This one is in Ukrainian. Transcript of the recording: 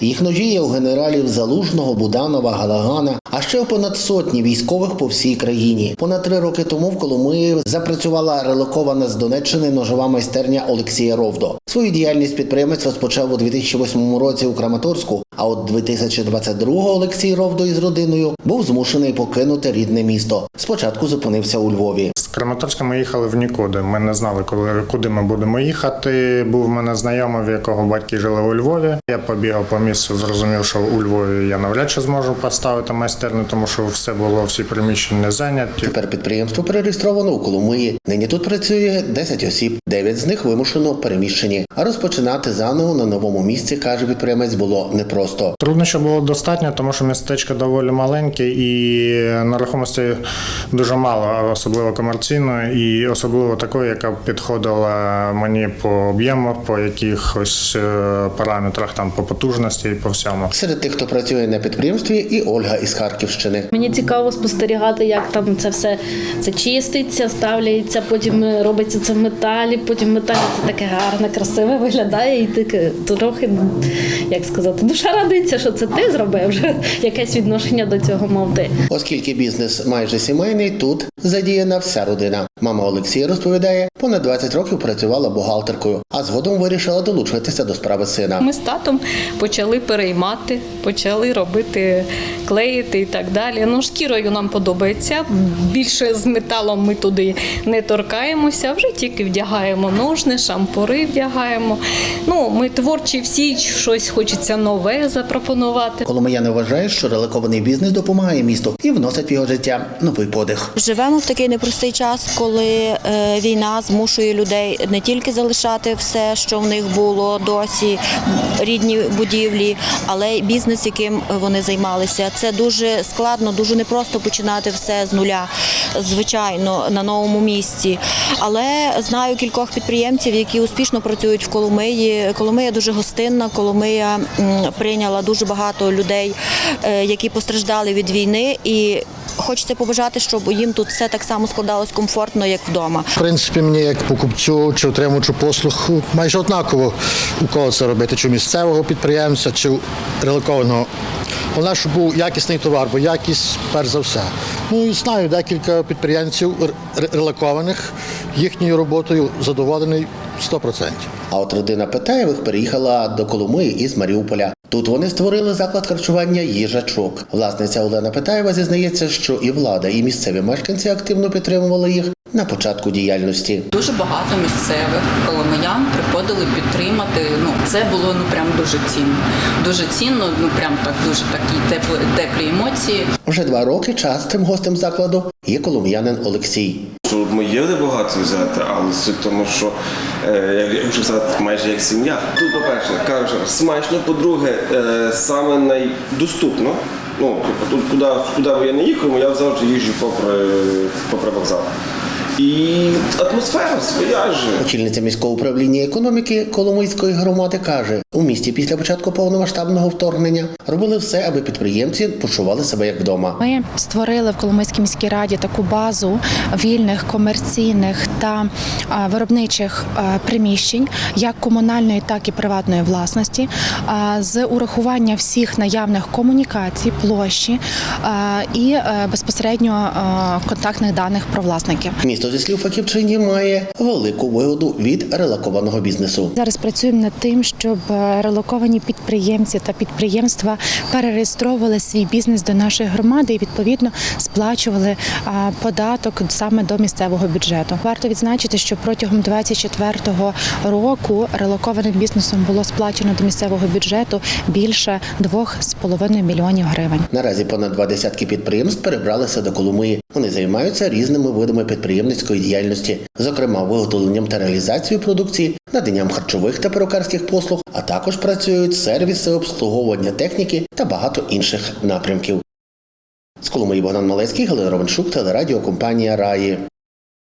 Їх ножі є у генералів Залужного, Буданова, Галагана, а ще понад сотні військових по всій країні. Понад три роки тому в Коломиї запрацювала релокована з Донеччини ножова майстерня Олексія Ровдо. Свою діяльність підприємець розпочав у 2008 році у Краматорську. А от 2022-го Олексій Ровдо із родиною був змушений покинути рідне місто. Спочатку зупинився у Львові. З Краматорська ми їхали в нікуди. Ми не знали, коли куди ми будемо їхати. Був в мене знайомий, в якого батьки жили у Львові. Я побігав по місту, зрозумів, що у Львові я навряд чи зможу поставити майстерню, тому що все було всі приміщення зайняті. Тепер підприємство перереєстровано у Коломиї. Нині тут працює 10 осіб, 9 з них вимушено переміщені. А розпочинати заново на новому місці, каже підприємець, було непросто. Труднощів було достатньо, тому що містечко доволі маленьке і нерухомості дуже мало, особливо комерційної, і особливо такої, яка б підходила мені по об'ємах, по якихось е, параметрах, там по потужності і по всьому. Серед тих, хто працює на підприємстві, і Ольга із Харківщини. Мені цікаво спостерігати, як там це все це чиститься, ставляється, потім е, робиться це в металі, потім в металі це таке гарне, красиве виглядає, і таке трохи, як сказати, душа радується, що це ти зробив вже якесь відношення до цього мав ти. Оскільки бізнес майже сімейний, тут задіяна вся родина. Мама Олексія розповідає, понад 20 років працювала бухгалтеркою, а згодом вирішила долучитися до справи сина. Ми з татом почали переймати, почали робити, клеїти і так далі. Ну, шкірою нам подобається. Більше з металом ми туди не торкаємося, вже тільки вдягаємо ножни, шампури вдягаємо. Ну, ми творчі всі, щось хочеться нове запропонувати. Коломияни вважають, що реликований бізнес допомагає місту і вносить в його життя новий подих. Живемо в такий непростий час, коли е, війна змушує людей не тільки залишати все, що в них було досі, рідні будівлі, але й бізнес, яким вони займалися. Це дуже складно, дуже непросто починати все з нуля, звичайно, на новому місці. Але знаю кількох підприємців, які успішно працюють в Коломиї. Коломия дуже гостинна. Коломия прийняла дуже багато людей, е, які постраждали від війни, і хочеться побажати, щоб їм тут все так само складалось комфортно, як вдома. В принципі, мені як покупцю чи отримувачу послуг майже однаково у кого це робити, чи у місцевого підприємця, чи у релокованого. Головне, щоб був якісний товар, бо якість перш за все. Ну і знаю декілька підприємців релокованих, їхньою роботою задоволений 100%. А от родина Петаєвих переїхала до Коломиї із Маріуполя. Тут вони створили заклад харчування їжачок. Власниця Олена Петаєва зізнається, що і влада, і місцеві мешканці активно підтримували їх на початку діяльності. Дуже багато місцевих коломиян приходили підтримати. Ну це було ну прям дуже цінно. Дуже цінно, ну прям так дуже такі теплі, теплі емоції. Вже два роки частим гостем закладу є колом'янин Олексій. Що ми є багато взяти, але суть тому, що як хочу сказати, майже як сім'я. Тут, по-перше, кажу, смачно, по-друге, е, саме найдоступно. Ну, типу, тут куди, куди я не їхав, я завжди їжджу попри, попри вокзал. І атмосфера своя ж. Очільниця міського управління економіки Коломийської громади каже, у місті після початку повномасштабного вторгнення робили все, аби підприємці почували себе як вдома. Ми створили в Коломийській міській раді таку базу вільних комерційних та виробничих приміщень, як комунальної, так і приватної власності, з урахування всіх наявних комунікацій, площі і е, безпосередньо контактних даних про власників. Місто зі слів фахівчині має велику вигоду від релокованого бізнесу. Зараз працюємо над тим, щоб е, релоковані підприємці та підприємства перереєстровували свій бізнес до нашої громади і відповідно сплачували податок саме до місцевого бюджету. Варто відзначити, що протягом 2024 року релокованим бізнесом було сплачено до місцевого бюджету більше 2,5 мільйонів гривень. Наразі понад два десятки підприємств перебралися до Коломиї. Вони займаються різними видами підприємницької діяльності, зокрема виготовленням та реалізацією продукції, наданням харчових та перукарських послуг, а також працюють сервіси обслуговування техніки та багато інших напрямків. З Коломиї Богдан Малецький, Галина Ровеншук, телерадіокомпанія Раї.